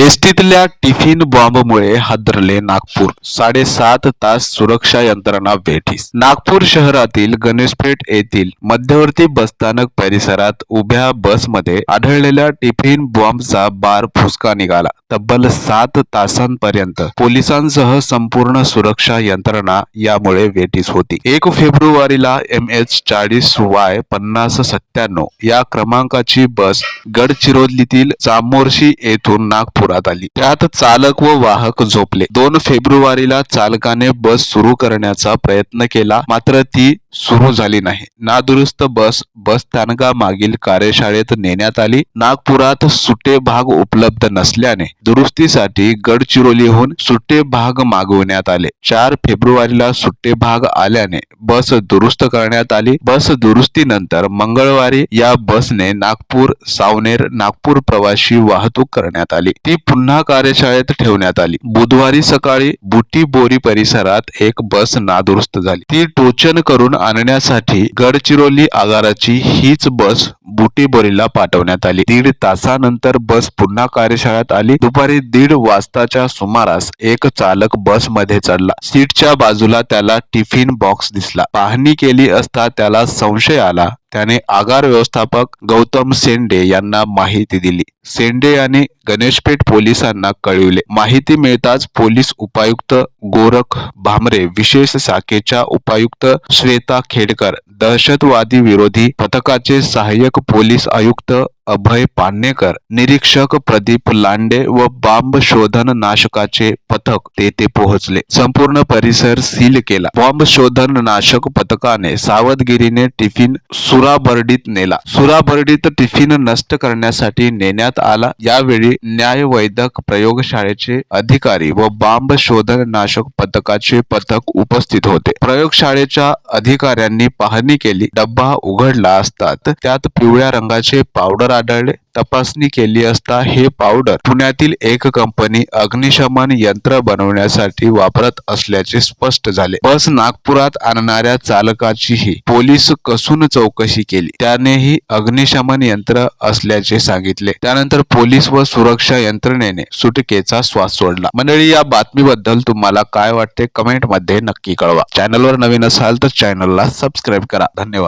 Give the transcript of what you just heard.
एसटीतल्या tiffin बॉम्बमुळे हादरले नागपूर. साडेसात तास सुरक्षा यंत्रणा भेटीस नागपूर शहरातील गणेशपेठ येथील मध्यवर्ती बसस्थानक परिसरात उभ्या बसमध्ये आढळलेल्या टिफिन बॉम्बचा बार फुसका निघाला. तब्बल सात तासांपर्यंत पोलिसांसह संपूर्ण सुरक्षा यंत्रणा यामुळे वेठीस होती. एक फेब्रुवारीला एम एच चाळीस वाय पन्नास सत्त्याण्णव या क्रमांकाची बस गडचिरोलीतील चामोर्शी येथून नागपूर नागपुरात आली. त्यात चालक व वाहक झोपले. दोन फेब्रुवारीला चालकाने बस सुरू करण्याचा प्रयत्न केला. मात्र ती सुरू झाली नाही. नादुरुस्त बस बस स्थानकामागील कार्यशाळेत नेण्यात आली. नागपुरात सुटे भाग उपलब्ध नसल्याने दुरुस्तीसाठी गडचिरोलीहून सुटे भाग मागवण्यात आले. चार फेब्रुवारीला सुट्टे भाग आल्याने बस दुरुस्त करण्यात आली. बस दुरुस्तीनंतर मंगळवारी या बसने नागपूर सावनेर नागपूर प्रवासी वाहतूक करण्यात आली. ती पुन्हा कार्यशाळेत ठेवण्यात आली. बुधवारी सकाळी बुटी बोरी परिसरात एक बस नादुरुस्त झाली. ती टोचन करून आणण्यासाठी गडचिरोली आगाराची हीच बस बुटीबोरीला पाठवण्यात आली. दीड तासानंतर बस पुन्हा कार्यशाळेत आली. दुपारी दीड वाजताच्या सुमारास एक चालक बसमध्ये चढला. सीटच्या बाजूला त्याला टिफिन बॉक्स दिसला. पाहणी केली असता त्याला संशय आला त्याने आगार व्यवस्थापक गौतम सेंडे यांना माहिती दिली. सेंडे यांनी गणेशपेठ पोलिसांना कळविले. माहिती मिळताच पोलीस उपायुक्त गोरख भामरे विशेष शाखेच्या उपायुक्त श्वेता खेडकर दहशतवादी विरोधी पथकाचे सहाय्यक पोलीस आयुक्त अभय पान्नेकर निरीक्षक प्रदीप लांडे व बॉम्ब शोधन नाशकाचे पथक तेथे पोहोचले. संपूर्ण परिसर सील केला. बॉम्ब शोधन नाशक पथकाने सावधगिरीने टिफिन सुराबर्डीत नेला. सुराबर्डीत टिफिन नष्ट करण्यासाठी नेण्यात आला. यावेळी न्यायवैदक प्रयोगशाळेचे अधिकारी व बॉम्ब शोधन नाशक पथकाचे पथक उपस्थित होते. प्रयोगशाळेच्या अधिकाऱ्यांनी पाहणी केली. डब्बा उघडला असतात त्यात पिवळ्या रंगाचे पावडर आढळले तपासणी केली असता हे पावडर पुण्यातील एक कंपनी अग्निशमन यंत्र बनवण्यासाठी वापरत असल्याचे स्पष्ट झाले. बस नागपुरात आणणाऱ्या चालकाचीही पोलीस कसून चौकशी केली. त्यानेही अग्निशमन यंत्र असल्याचे सांगितले. त्यानंतर पोलीस व सुरक्षा यंत्रणेने सुटकेचा श्वास सोडला. मंडळी या बातमीबद्दल तुम्हाला काय वाटते? कमेंटमध्ये नक्की कळवा. चॅनलवर नवीन असाल तर चॅनलला सबस्क्राईब करा. धन्यवाद.